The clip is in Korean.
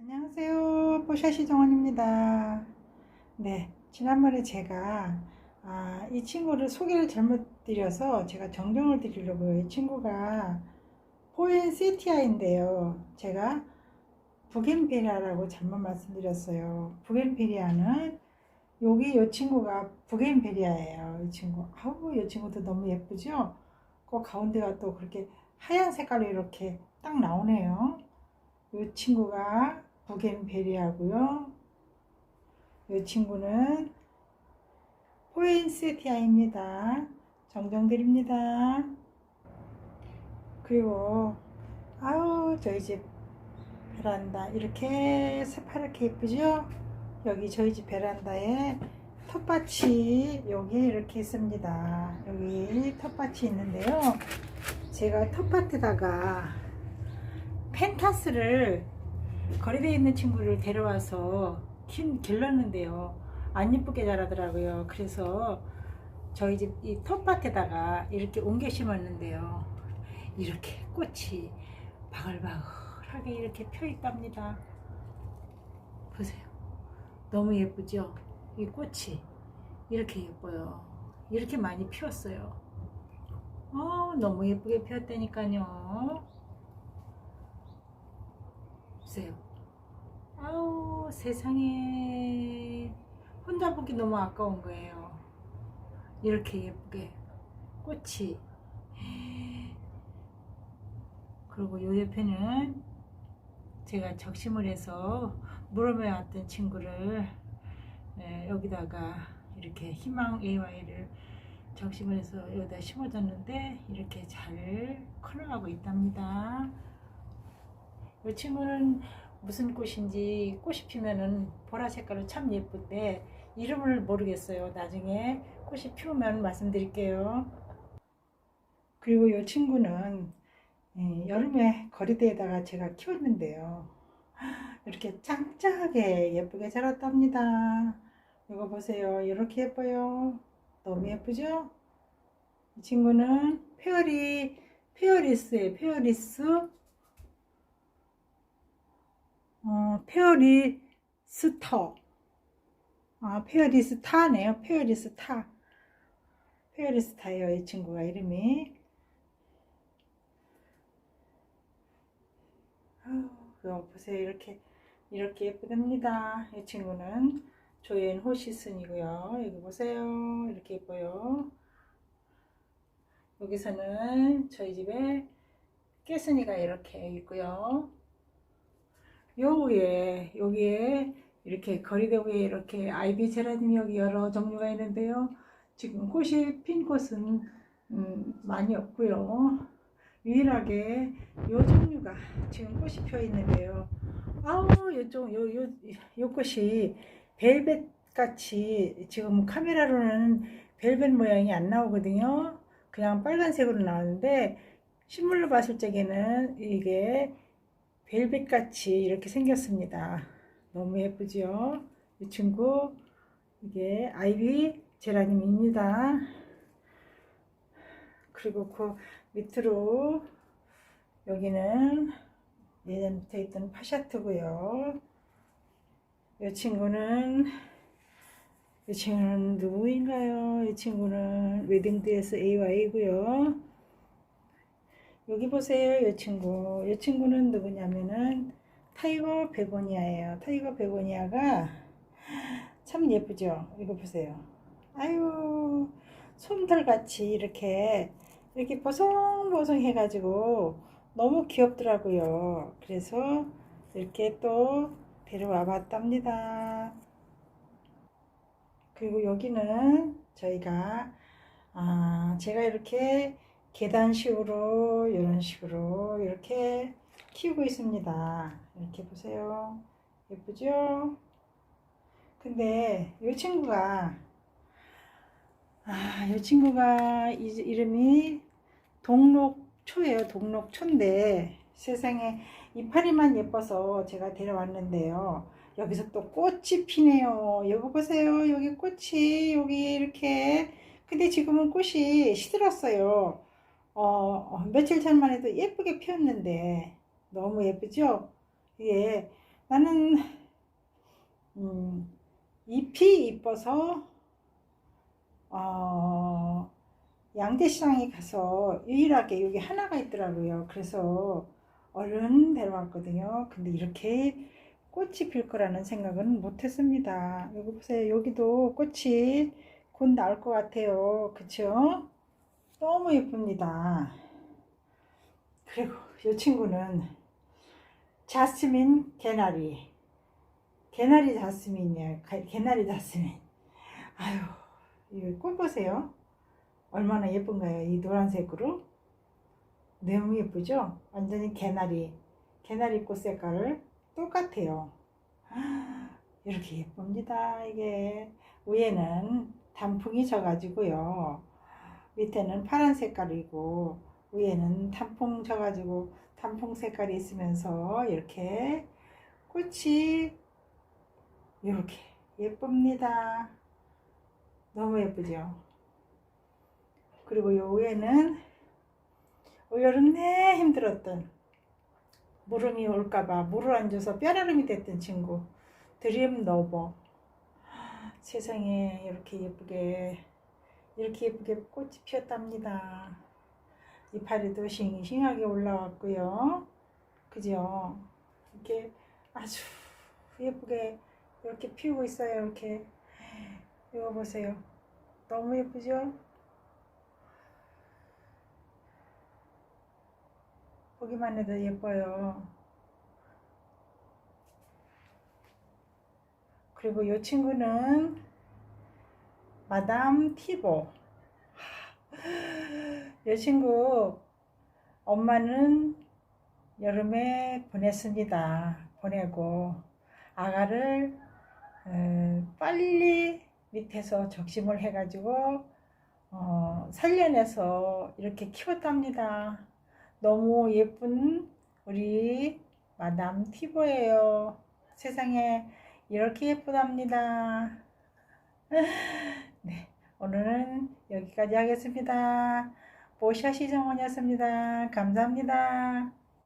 안녕하세요. 뽀샤시 정원입니다. 네, 지난번에 제가 아, 이 친구를 소개를 잘못 드려서 제가 정정을 드리려고요. 이 친구가 포엔세티아인데요. 제가 부겐페리아라고 잘못 말씀드렸어요. 부겐페리아는 여기 이 친구가 부겐페리아예요. 이 친구. 아우, 이 친구도 너무 예쁘죠? 그 가운데가 또 그렇게 하얀 색깔로 이렇게 딱 나오네요. 이 친구가 부겐베리아고요. 이 친구는 포인세티아입니다. 정정드립니다. 그리고 아우 저희 집 베란다 이렇게 새파랗게 예쁘죠? 여기 저희 집 베란다에 텃밭이 여기 이렇게 있습니다. 여기 텃밭이 있는데요. 제가 텃밭에다가 펜타스를 거리대에 있는 친구를 데려와서 키, 길렀는데요. 안 예쁘게 자라더라고요. 그래서 저희 집 이 텃밭에다가 이렇게 옮겨 심었는데요. 이렇게 꽃이 바글바글하게 이렇게 펴 있답니다. 보세요. 너무 예쁘죠? 이 꽃이 이렇게 예뻐요. 이렇게 많이 피었어요. 어, 너무 예쁘게 피었다니까요. 보세요. 아우 세상에 혼자 보기 너무 아까운 거예요. 이렇게 예쁘게 꽃이 그리고 요 옆에는 제가 적심을 해서 물어매 왔던 친구를 예, 여기다가 이렇게 희망 AY를 적심을 해서 여기다 심어줬는데 이렇게 잘 커나가고 있답니다. 이 친구는 무슨 꽃인지 꽃이 피면은 보라 색깔로 참 예쁜데 이름을 모르겠어요. 나중에 꽃이 피우면 말씀드릴게요. 그리고 이 친구는 예, 여름에 거리대에다가 제가 키웠는데요. 이렇게 짱짱하게 예쁘게 자랐답니다. 이거 보세요. 이렇게 예뻐요. 너무 예쁘죠? 이 친구는 페어리, 페어리스의 페어리스 어, 페어리스터. 아, 페어리스타네요. 페어리스타. 페어리스타예요. 이 친구가 이름이. 이거 보세요. 이렇게, 이렇게 예쁘답니다. 이 친구는 조엔 호시슨이고요. 여기 보세요. 이렇게 예뻐요. 여기서는 저희 집에 깨순이가 이렇게 있고요. 여기에 여기에 이렇게 거리대 위에 이렇게 아이비 제라늄이 여기 여러 종류가 있는데요. 지금 꽃이 핀 꽃은 음, 많이 없고요. 유일하게 요 종류가 지금 꽃이 펴 있는데요. 아우 요쪽 요요 요 꽃이 벨벳 같이 지금 카메라로는 벨벳 모양이 안 나오거든요. 그냥 빨간색으로 나오는데 실물로 봤을 적에는 이게 벨벳 같이 이렇게 생겼습니다. 너무 예쁘죠? 이 친구 이게 아이비 제라늄입니다. 그리고 그 밑으로 여기는 예전부터 있던 파샤트고요. 이 친구는 이 친구는 누구인가요? 이 친구는 웨딩드에서 AY고요. 여기 보세요. 이 친구. 이 친구는 누구냐면은 타이거 베고니아예요. 타이거 베고니아가 참 예쁘죠? 이거 보세요. 아유, 솜털 같이 이렇게 이렇게 보송보송 해가지고 너무 귀엽더라고요. 그래서 이렇게 또 데려와 봤답니다. 그리고 여기는 저희가 아, 제가 이렇게 계단식으로 이런 식으로 이렇게 키우고 있습니다. 이렇게 보세요. 예쁘죠? 근데 이 친구가 아, 이 친구가 이, 이름이 동록초예요. 동록초인데 세상에 이파리만 예뻐서 제가 데려왔는데요. 여기서 또 꽃이 피네요. 여기 보세요. 여기 꽃이 여기 이렇게 근데 지금은 꽃이 시들었어요. 어, 어, 며칠 전만 해도 예쁘게 피었는데 너무 예쁘죠? 이게 나는 음, 잎이 이뻐서 어, 양재시장에 가서 유일하게 여기 하나가 있더라고요. 그래서 얼른 데려왔거든요. 근데 이렇게 꽃이 필 거라는 생각은 못 했습니다. 여기 보세요. 여기도 꽃이 곧 나올 것 같아요. 그쵸? 너무 예쁩니다. 그리고 이 친구는 자스민 개나리. 개나리 자스민이에요. 가- 개나리 자스민. 아유, 이꽃 보세요. 얼마나 예쁜가요? 이 노란색으로. 너무 예쁘죠? 완전히 개나리. 개나리 꽃 색깔을 똑같아요. 이렇게 예쁩니다. 이게 위에는 단풍이 져가지고요. 밑에는 파란 색깔이고 위에는 단풍 져가지고 단풍 색깔이 있으면서 이렇게 꽃이 이렇게 예쁩니다. 너무 예쁘죠? 그리고 요 위에는 올 여름 내 힘들었던 무름이 올까봐 물을 안 줘서 뼈라름이 됐던 친구 드림 너버 세상에 이렇게 예쁘게 이렇게 예쁘게 꽃이 피었답니다. 이파리도 싱싱하게 올라왔고요. 그죠? 이렇게 아주 예쁘게 이렇게 피우고 있어요. 이렇게 이거 보세요. 너무 예쁘죠? 보기만 해도 예뻐요. 그리고 이 친구는 마담 티보. 이 친구 엄마는 여름에 보냈습니다. 보내고 아가를 어, 빨리 밑에서 적심을 해가지고 어, 살려내서 이렇게 키웠답니다. 너무 예쁜 우리 마담 티보예요. 세상에 이렇게 예쁘답니다. 네, 오늘은 여기까지 하겠습니다. 보샤시 정원이었습니다. 감사합니다.